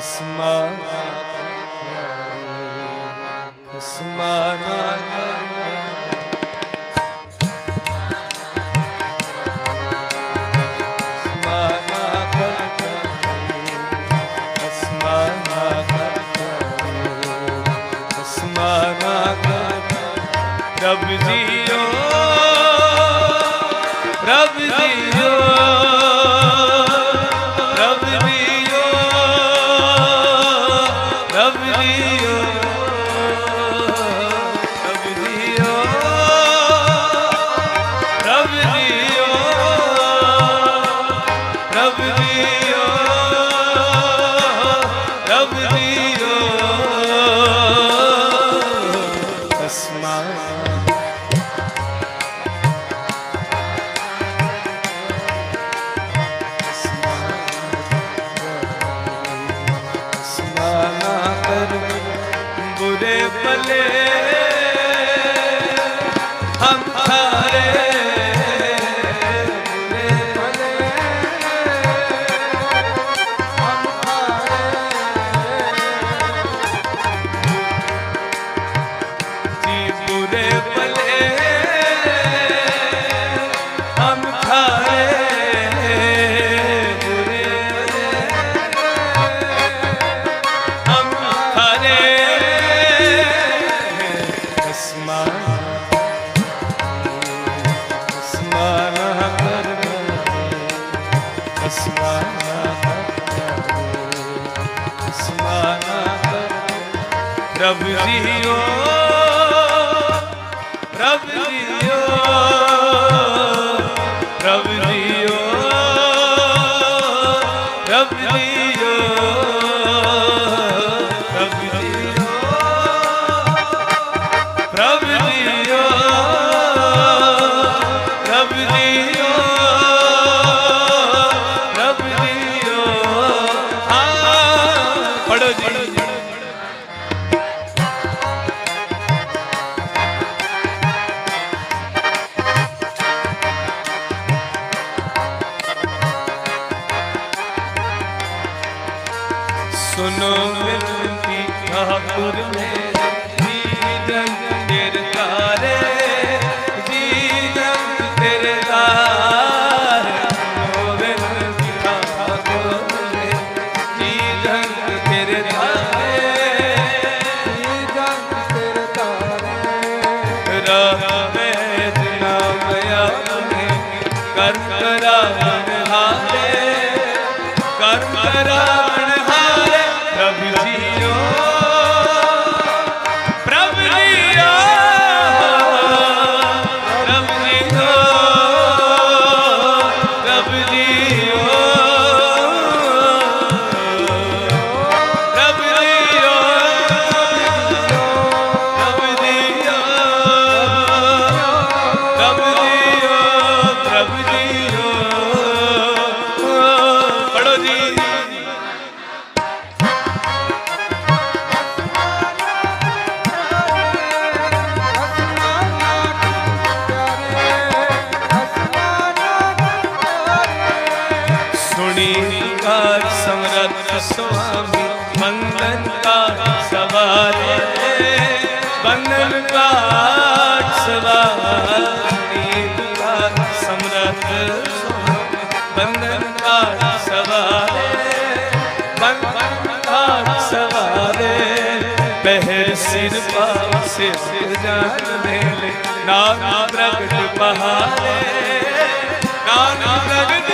ਖਸਮਾਨਾ ਖਸਮਾਨਾ ਰੱਬ ਜੀਓ ਰੱਬ ਜੀਓ Yeah. ਪ੍ਰਭ ਜੀਓ ਪ੍ਰਭ ਜੀਓ। ਸੁਨੋ ਬਿਨਤੀ ਠਾਕੁਰ ਨੇ ਸਿਮਰ ਸੁਆਮੀ ਬੰਧਨ ਕਾ ਸਵਾਰੇ। ਬੰਧਨ ਕਾ ਸਵਾਰੇ ਦੁਆ ਸਵਾਰੇ। ਬੰਧਨ ਸਿਰ ਪਾਸੇ ਜਾਨ ਮੇਲੇ ਨਾਮ ਪ੍ਰਗਟ ਬਹਾਰੇ। ਪ੍ਰਗਟ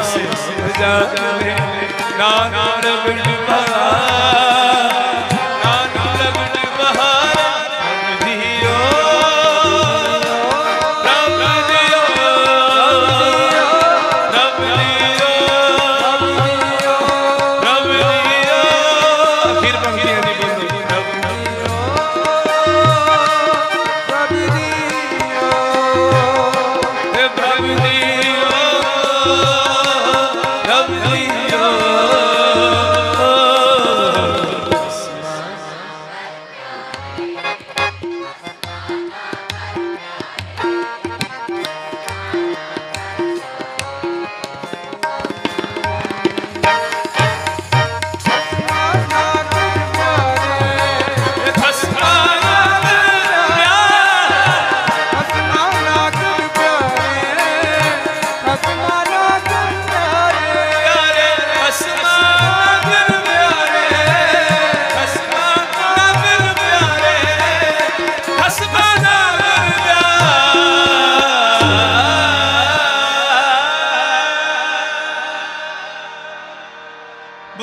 उसे सजा नाम रब निभाया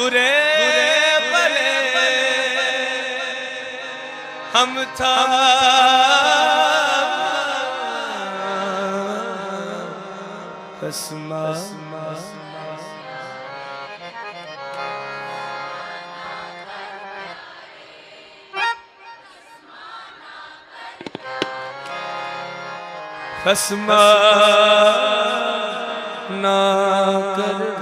बुरे भले हम था कसमा खसमा ना कर